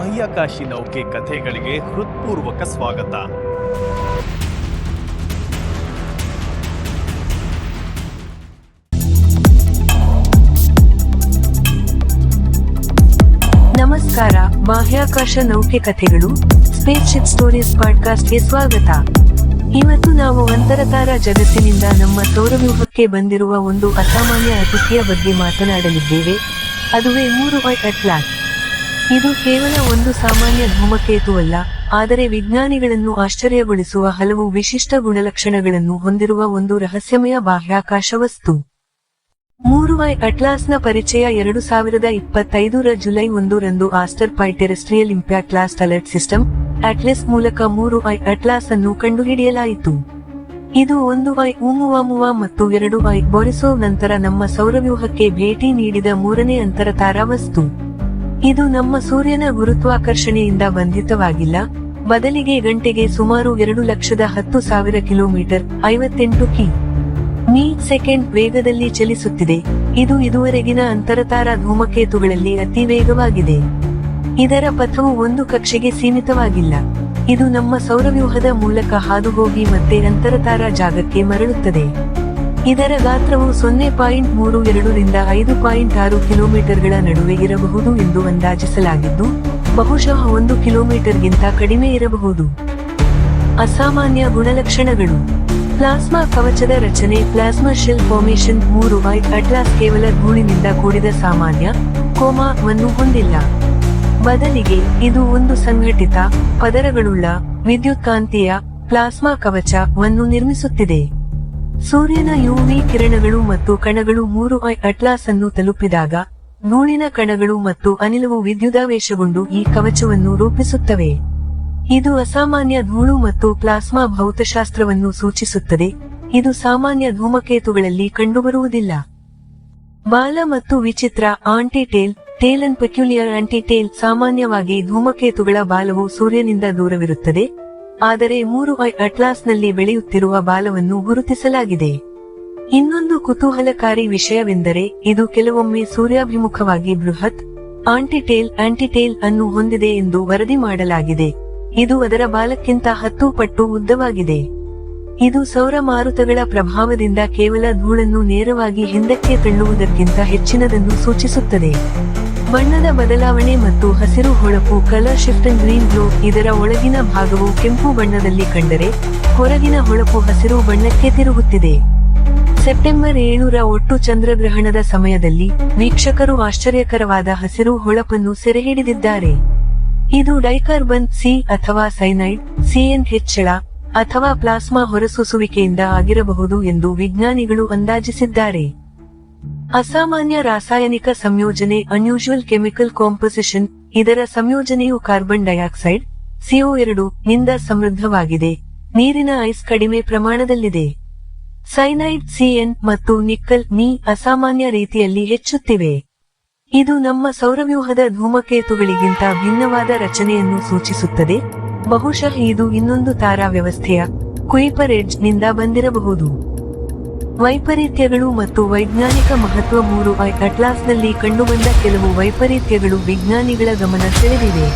ಬಾಹ್ಯಾಕಾಶಿ ನೌಕೆ ಕಥೆಗಳಿಗೆ ಹೃತ್ಪೂರ್ವಕ ಸ್ವಾಗತ. ನಮಸ್ಕಾರ, ಬಾಹ್ಯಾಕಾಶ ನೌಕೆ ಕಥೆಗಳು ಸ್ಪೇಸ್ ಶಿಪ್ ಸ್ಟೋರೀಸ್ ಪಾಡ್ಕಾಸ್ಟ್ಗೆ ಸ್ವಾಗತ. ಇವತ್ತು ನಾವು ಅಂತರತಾರ ಜಗತ್ತಿನಿಂದ ನಮ್ಮ ಸೌರವ್ಯೂಹಕ್ಕೆ ಬಂದಿರುವ ಒಂದು ಅಸಾಮಾನ್ಯ ಅತಿಥಿಯ ಬಗ್ಗೆ ಮಾತನಾಡಲಿದ್ದೇವೆ. ಅದುವೇ ಮೂರು ವೈ ಅಟ್ಲಾಸ್ ಇದು ಕೇವಲ ಒಂದು ಸಾಮಾನ್ಯ ಧೂಮಕೇತುವಲ್ಲ ಆದರೆ ವಿಜ್ಞಾನಿಗಳನ್ನು ಆಶ್ಚರ್ಯಗೊಳಿಸುವ ಹಲವು ವಿಶಿಷ್ಟ ಗುಣಲಕ್ಷಣಗಳನ್ನು ಹೊಂದಿರುವ ಒಂದು ರಹಸ್ಯಮಯ ಬಾಹ್ಯಾಕಾಶ ವಸ್ತು. ಮೂರು ವೈ ಅಟ್ಲಾಸ್ನ ಪರಿಚಯ ಎರಡು ಸಾವಿರದ ಇಪ್ಪತ್ತೈದರ ಜುಲೈ ಒಂದರಂದು asteroid terrestrial impact alert system, ATLAS ಮೂಲಕ ಮೂರು ಐ ಅಟ್ಲಾಸ್ ಅನ್ನು ಕಂಡುಹಿಡಿಯಲಾಯಿತು. ಇದು ಒಂದು ವೈ ಉಮುವಾಮುವ ಮತ್ತು ಎರಡು ವೈ ಬೊರಿಸೋ ನಂತರ ನಮ್ಮ ಸೌರವ್ಯೂಹಕ್ಕೆ ಭೇಟಿ ನೀಡಿದ ಮೂರನೇ ಅಂತರತಾರಾ ವಸ್ತು. ಇದು ನಮ್ಮ ಸೂರ್ಯನ ಗುರುತ್ವಾಕರ್ಷಣೆಯಿಂದ ಬಂಧಿತವಾಗಿಲ್ಲ. ಬದಲಿಗೆ ಗಂಟೆಗೆ ಸುಮಾರು ಎರಡು ಲಕ್ಷದ ಹತ್ತು ಸಾವಿರ ಕಿಲೋಮೀಟರ್, ಐವತ್ತೆಂಟು ಕಿ. ಮೀ ಸೆಕೆಂಡ್ ವೇಗದಲ್ಲಿ ಚಲಿಸುತ್ತಿದೆ. ಇದು ಇದುವರೆಗಿನ ಅಂತರತಾರ ಧೂಮಕೇತುಗಳಲ್ಲಿ ಅತಿ ವೇಗವಾಗಿದೆ. ಇದರ ಪಥವು ಒಂದು ಕಕ್ಷೆಗೆ ಸೀಮಿತವಾಗಿಲ್ಲ. ಇದು ನಮ್ಮ ಸೌರವ್ಯೂಹದ ಮೂಲಕ ಹಾದುಹೋಗಿ ಮತ್ತೆ ಅಂತರತಾರ ಜಾಗಕ್ಕೆ ಮರಳುತ್ತದೆ. ಇದರ ಗಾತ್ರವು ಸೊನ್ನೆ ಪಾಯಿಂಟ್ ಮೂರು ಎರಡರಿಂದ ಐದು ಪಾಯಿಂಟ್ ಆರು ಕಿಲೋಮೀಟರ್ಗಳ ನಡುವೆ ಇರಬಹುದು ಎಂದು ಅಂದಾಜಿಸಲಾಗಿದ್ದು, ಬಹುಶಃ ಒಂದು ಕಿಲೋಮೀಟರ್ಗಿಂತ ಕಡಿಮೆ ಇರಬಹುದು. ಅಸಾಮಾನ್ಯ ಗುಣಲಕ್ಷಣಗಳು. ಪ್ಲಾಸ್ಮಾ ಕವಚದ ರಚನೆ ಪ್ಲಾಸ್ಮಾ ಶೆಲ್ ಫಾರ್ಮೇಶನ್ ಮೂರು ವೈ ಅಟ್ಲಾಸ್ ಕೇವಲ ಧೂಳಿನಿಂದ ಕೂಡಿದ ಸಾಮಾನ್ಯ ಕೋಮಾವನ್ನು ಹೊಂದಿಲ್ಲ. ಬದಲಿಗೆ ಇದು ಒಂದು ಸಂಘಟಿತ ಪದರಗಳುಳ್ಳ ವಿದ್ಯುತ್ಕಾಂತೀಯ ಪ್ಲಾಸ್ಮಾ ಕವಚವನ್ನು ನಿರ್ಮಿಸುತ್ತಿದೆ. ಸೂರ್ಯನ ಯುವಿ ಕಿರಣಗಳು ಮತ್ತು ಕಣಗಳು ಮೂರು ಐ ಅಟ್ಲಾಸ್ ಅನ್ನು ತಲುಪಿದಾಗ ಧೂಳಿನ ಕಣಗಳು ಮತ್ತು ಅನಿಲವು ವಿದ್ಯುದಾವೇಶಗೊಂಡು ಈ ಕವಚವನ್ನು ರೂಪಿಸುತ್ತವೆ. ಇದು ಅಸಾಮಾನ್ಯ ಧೂಳು ಮತ್ತು ಪ್ಲಾಸ್ಮಾ ಭೌತಶಾಸ್ತ್ರವನ್ನು ಸೂಚಿಸುತ್ತದೆ. ಇದು ಸಾಮಾನ್ಯ ಧೂಮಕೇತುಗಳಲ್ಲಿ ಕಂಡುಬರುವುದಿಲ್ಲ. ಬಾಲ ಮತ್ತು ವಿಚಿತ್ರ antitail, tail and peculiar antitail ಸಾಮಾನ್ಯವಾಗಿ ಧೂಮಕೇತುಗಳ ಬಾಲವು ಸೂರ್ಯನಿಂದ ದೂರವಿರುತ್ತದೆ. ಆದರೆ ಮೂರು ಐ ಅಟ್ಲಾಸ್ನಲ್ಲಿ ಬೆಳೆಯುತ್ತಿರುವ ಬಾಲವನ್ನು ಗುರುತಿಸಲಾಗಿದೆ. ಇನ್ನೊಂದು ಕುತೂಹಲಕಾರಿ ವಿಷಯವೆಂದರೆ, ಇದು ಕೆಲವೊಮ್ಮೆ ಸೂರ್ಯಾಭಿಮುಖವಾಗಿ ಬೃಹತ್ ಆಂಟಿಟೇಲ್ ಆಂಟಿಟೇಲ್ ಅನ್ನು ಹೊಂದಿದೆ ಎಂದು ವರದಿ ಮಾಡಲಾಗಿದೆ. ಇದು ಅದರ ಬಾಲಕ್ಕಿಂತ ಹತ್ತು ಪಟ್ಟು ಉದ್ದವಾಗಿದೆ. ಇದು ಸೌರ ಮಾರುತಗಳ ಪ್ರಭಾವದಿಂದ ಕೇವಲ ಧೂಳನ್ನು ನೇರವಾಗಿ ಹಿಂದಕ್ಕೆ ತಳ್ಳುವುದಕ್ಕಿಂತ ಹೆಚ್ಚಿನದನ್ನು ಸೂಚಿಸುತ್ತದೆ. ಬಣ್ಣದ ಬದಲಾವಣೆ ಮತ್ತು ಹಸಿರು ಹೊಳಪು colour shift and green glow ಇದರ ಒಳಗಿನ ಭಾಗವು ಕೆಂಪು ಬಣ್ಣದಲ್ಲಿ ಕಂಡರೆ ಹೊರಗಿನ ಹೊಳಪು ಹಸಿರು ಬಣ್ಣಕ್ಕೆ ತಿರುಗುತ್ತಿದೆ. ಸೆಪ್ಟೆಂಬರ್ ಏಳರ ಒಟ್ಟು ಚಂದ್ರಗ್ರಹಣದ ಸಮಯದಲ್ಲಿ ವೀಕ್ಷಕರು ಆಶ್ಚರ್ಯಕರವಾದ ಹಸಿರು ಹೊಳಪನ್ನು ಸೆರೆಹಿಡಿದಿದ್ದಾರೆ. ಇದು ಡೈಕಾರ್ಬನ್ ಸಿ ಅಥವಾ ಸೈನೈಡ್ ಸಿಎನ್ ಹೆಚ್ಚಳ ಅಥವಾ ಪ್ಲಾಸ್ಮಾ ಹೊರಸೂಸುವಿಕೆಯಿಂದ ಆಗಿರಬಹುದು ಎಂದು ವಿಜ್ಞಾನಿಗಳು ಅಂದಾಜಿಸಿದ್ದಾರೆ. ಅಸಾಮಾನ್ಯ ರಾಸಾಯನಿಕ ಸಂಯೋಜನೆ ಅನ್ಯೂಶುವಲ್ ಕೆಮಿಕಲ್ ಕಾಂಪೋಸಿಷನ್ ಇದರ ಸಂಯೋಜನೆಯು ಕಾರ್ಬನ್ ಡೈಆಕ್ಸೈಡ್ ಸಿಒ ಎರಡು ನಿಂದ ಸಮೃದ್ಧವಾಗಿದೆ. ನೀರಿನ ಐಸ್ ಕಡಿಮೆ ಪ್ರಮಾಣದಲ್ಲಿದೆ. ಸೈನೈಡ್ ಸಿಎನ್ ಮತ್ತು ನಿಕ್ಕಲ್ ನೀ ಅಸಾಮಾನ್ಯ ರೀತಿಯಲ್ಲಿ ಹೆಚ್ಚುತ್ತಿವೆ. ಇದು ನಮ್ಮ ಸೌರವ್ಯೂಹದ ಧೂಮಕೇತುಗಳಿಗಿಂತ ಭಿನ್ನವಾದ ರಚನೆಯನ್ನು ಸೂಚಿಸುತ್ತದೆ. ಬಹುಶಃ ಇದು ಇನ್ನೊಂದು ತಾರಾ ವ್ಯವಸ್ಥೆಯ ಕುಯಿಪರ್ ಎಡ್ಜ್ನಿಂದ ಬಂದಿರಬಹುದು. ವೈಪರೀತ್ಯಗಳು ಮತ್ತು ವೈಜ್ಞಾನಿಕ ಮಹತ್ವ ಮೂರು ಐ ಅಟ್ಲಾಸ್ನಲ್ಲಿ ಕಂಡುಬಂದ ಕೆಲವು ವೈಪರೀತ್ಯಗಳು ವಿಜ್ಞಾನಿಗಳ ಗಮನ ಸೆಳೆದಿವೆ.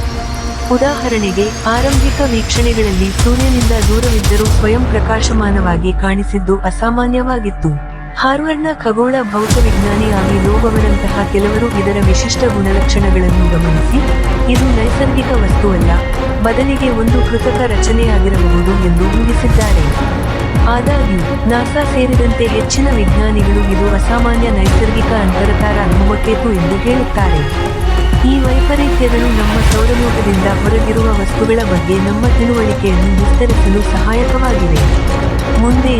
ಉದಾಹರಣೆಗೆ, ಆರಂಭಿಕ ವೀಕ್ಷಣೆಗಳಲ್ಲಿ ಸೂರ್ಯನಿಂದ ದೂರವಿದ್ದರೂ ಸ್ವಯಂ ಪ್ರಕಾಶಮಾನವಾಗಿ ಕಾಣಿಸಿದ್ದು ಅಸಾಮಾನ್ಯವಾಗಿತ್ತು. ಹಾರ್ವರ್ಡ್ನ ಖಗೋಳ ಭೌತವಿಜ್ಞಾನಿ ಆಗಿ ಲೋಬವರಂತಹ ಕೆಲವರು ಇದರ ವಿಶಿಷ್ಟ ಗುಣಲಕ್ಷಣಗಳನ್ನು ಗಮನಿಸಿ, ಇದು ನೈಸರ್ಗಿಕ ವಸ್ತುವಲ್ಲ, ಬದಲಿಗೆ ಒಂದು ಕೃತಕ ರಚನೆಯಾಗಿರಬಹುದು ಎಂದು ಊಹಿಸಿದ್ದಾರೆ. ಆದಾಗ್ಯೂ, ನಾಸಾ ಸೇರಿದಂತೆ ಹೆಚ್ಚಿನ ವಿಜ್ಞಾನಿಗಳು ಇದು ಅಸಾಮಾನ್ಯ ನೈಸರ್ಗಿಕ ಅಂತರತಾರ ಧೂಮಕೇತು ಎಂದು ಹೇಳುತ್ತಾರೆ. ಈ ವೈಪರೀತ್ಯಗಳು ನಮ್ಮ ಸೌರಲೋಕದಿಂದ ಹೊರಗಿರುವ ವಸ್ತುಗಳ ಬಗ್ಗೆ ನಮ್ಮ ತಿಳುವಳಿಕೆಯನ್ನು ವಿಸ್ತರಿಸಲು ಸಹಾಯಕವಾಗಿವೆ. ಮುಂದೆ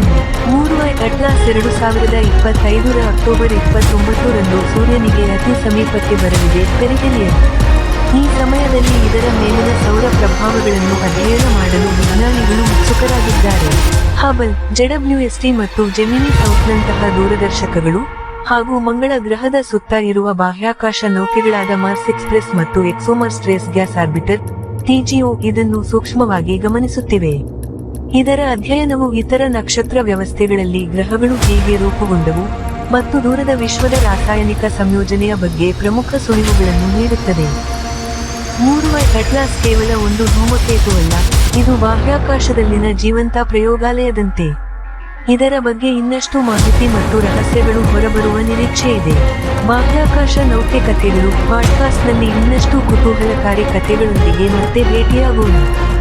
ಮೂರು ಅಟ್ಲಾಸ್ ಎರಡು ಸಾವಿರದ ಇಪ್ಪತ್ತೈದರ ಅಕ್ಟೋಬರ್ ಇಪ್ಪತ್ತೊಂಬತ್ತರಂದು ಸೂರ್ಯನಿಗೆ ಅತಿ ಸಮೀಪಕ್ಕೆ ಬರಲಿದೆ ಪೆರಿಹೆಲಿಯನ್ ಈ ಸಮಯದಲ್ಲಿ ಇದರ ಮೇಲಿನ ಸೌರ ಪ್ರಭಾವಗಳನ್ನು ಅಧ್ಯಯನ ಮಾಡಲು ವಿಜ್ಞಾನಿಗಳು ಉತ್ಸುಕರಾಗಿದ್ದಾರೆ. ಹಬಲ್ ಜೆಡಬ್ಲ್ಯೂಎಸ್ಟಿ ಮತ್ತು ಜೆಮಿನಿ ಸೌತ್ನಂತಹ ದೂರದರ್ಶಕಗಳು ಹಾಗೂ ಮಂಗಳ ಗ್ರಹದ ಸುತ್ತ ಇರುವ ಬಾಹ್ಯಾಕಾಶ ನೌಕೆಗಳಾದ ಮಾರ್ಸ್ ಎಕ್ಸ್ಪ್ರೆಸ್ ಮತ್ತು ExoMars Trace Gas Orbiter TGO ಇದನ್ನು ಸೂಕ್ಷ್ಮವಾಗಿ ಗಮನಿಸುತ್ತಿವೆ. ಇದರ ಅಧ್ಯಯನವು ಇತರ ನಕ್ಷತ್ರ ವ್ಯವಸ್ಥೆಗಳಲ್ಲಿ ಗ್ರಹಗಳು ಹೇಗೆ ರೂಪುಗೊಂಡವು ಮತ್ತು ದೂರದ ವಿಶ್ವದ ರಾಸಾಯನಿಕ ಸಂಯೋಜನೆಯ ಬಗ್ಗೆ ಪ್ರಮುಖ ಸುಳಿವುಗಳನ್ನು ನೀಡುತ್ತದೆ. ಮೂರುವ ಅಟ್ಲಾಸ್ ಕೇವಲ ಒಂದು ಧೂಮಕೇತು ಅಲ್ಲ ಇದು ಬಾಹ್ಯಾಕಾಶದಲ್ಲಿನ ಜೀವಂತ ಪ್ರಯೋಗಾಲಯದಂತೆ. ಇದರ ಬಗ್ಗೆ ಇನ್ನಷ್ಟು ಮಾಹಿತಿ ಮತ್ತು ರಹಸ್ಯಗಳು ಹೊರಬರುವ ನಿರೀಕ್ಷೆ ಇದೆ. ಬಾಹ್ಯಾಕಾಶ ನೌಕೆ ಕಥೆಗಳು ಪಾಡ್ಕಾಸ್ಟ್ನಲ್ಲಿ ಇನ್ನಷ್ಟು ಕುತೂಹಲಕಾರಿ ಕಥೆಗಳೊಂದಿಗೆ ಮತ್ತೆ ಭೇಟಿಯಾಗೋಣ.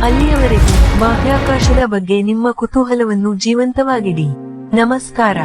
ಅಲ್ಲಿಯವರೆಗೂ ಬಾಹ್ಯಾಕಾಶದ ಬಗ್ಗೆ ನಿಮ್ಮ ಕುತೂಹಲವನ್ನು ಜೀವಂತವಾಗಿಡಿ. ನಮಸ್ಕಾರ.